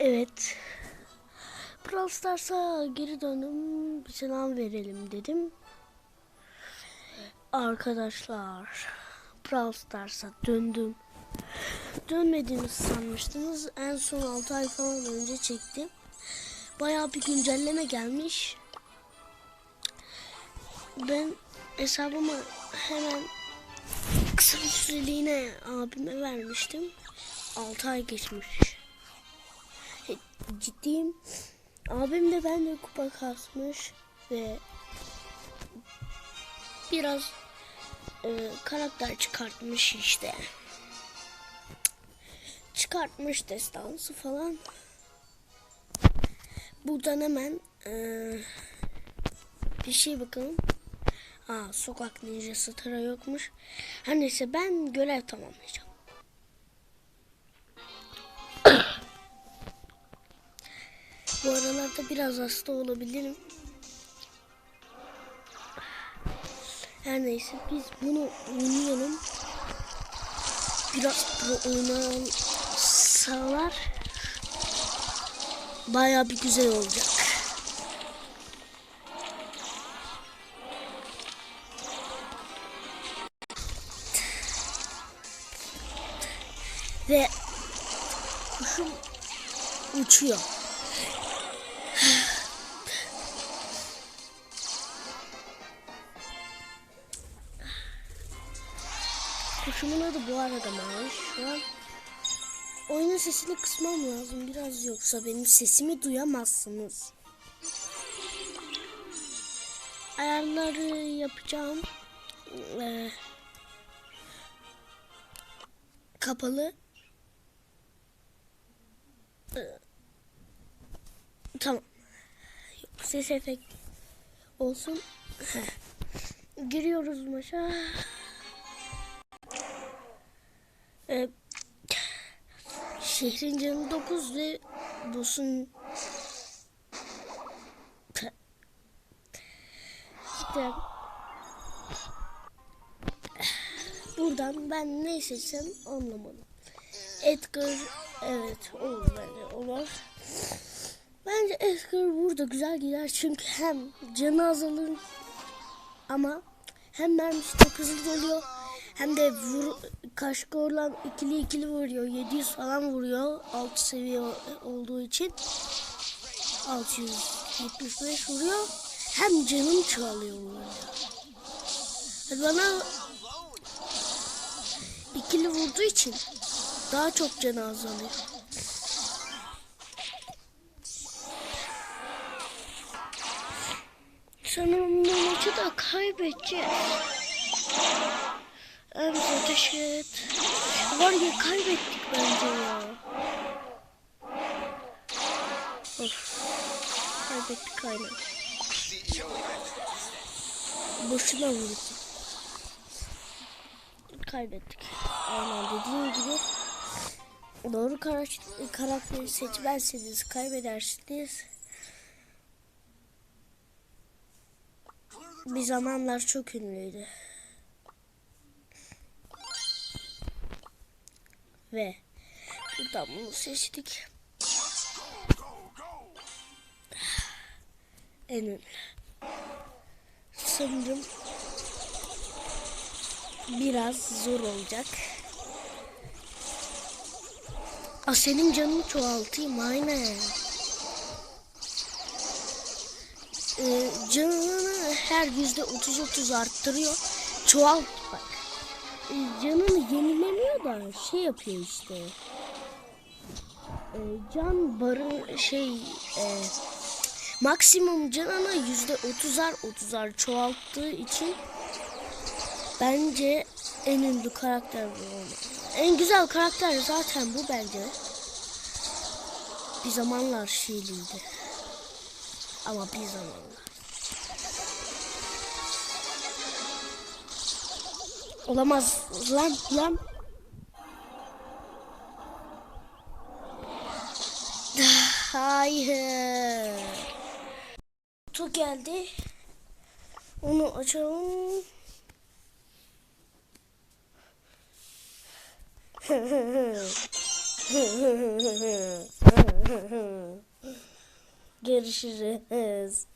Evet. Brawl Stars'a geri döndüm. Bir selam verelim dedim. Arkadaşlar. Brawl Stars'a döndüm. Dönmediğinizi sanmıştınız. En son 6 ay falan önce çektim. Bayağı bir güncelleme gelmiş. Ben hesabımı hemen kısa bir süreliğine abime vermiştim. 6 ay geçmiş. Ciddiyim. Abim de ben de kupa kasmış ve biraz e, karakter çıkartmış işte. Çıkartmış destansı falan. Buradan hemen e, bir şey bakalım. Aa sokak ninjası tıra yokmuş. Her neyse ben görev tamamlayacağım. Bu aralarda biraz hasta olabilirim. Her neyse biz bunu oynayalım. Biraz pro oynarsalar baya bir güzel olacak. Ve kuşum uçuyor. Kuşumun adı bu arada Maviş. Şu an oyunun sesini kısmam lazım biraz yoksa benim sesimi duyamazsınız. Ayarları yapacağım. Ee, kapalı. Ee, tamam. Yok, ses efekt olsun. Giriyoruz maça. Ee, şehrin canı 9 ve boss'un işte buradan ben ne seçsem anlamadım. Edgar evet olur bence olur. Bence Edgar burada güzel gider çünkü hem canı azalır ama hem mermisi çok hızlı doluyor hem de vur, kaşkorlan ikili ikili vuruyor. 700 falan vuruyor. 6 seviye olduğu için. 675 vuruyor. Hem canım çoğalıyor vuruyor. Bana ikili vurduğu için daha çok canı azalıyor. Sanırım bu maçı da kaybedeceğiz. Ateş et. Var ya kaybettik bence ya. Of. Kaybettik aynen. Boşuna vurduk. Kaybettik. Aynen dediğim gibi. Doğru karakter, karakteri seçmezseniz kaybedersiniz. Bir zamanlar çok ünlüydü. Ve buradan bunu seçtik. En ünlü. Sanırım biraz zor olacak. Aa, senin canını çoğaltayım aynen. Ee, canını her yüzde otuz otuz arttırıyor. Çoğalt bak canını yenilemiyor da şey yapıyor işte. E, can barın şey e, maksimum canını yüzde otuzar otuzar çoğalttığı için bence en ünlü karakter bu. En güzel karakter zaten bu bence. Bir zamanlar şeyliydi. Ama bir zamanlar. Olamaz lan lan. Hayır. Kutu geldi. Onu açalım. Görüşürüz.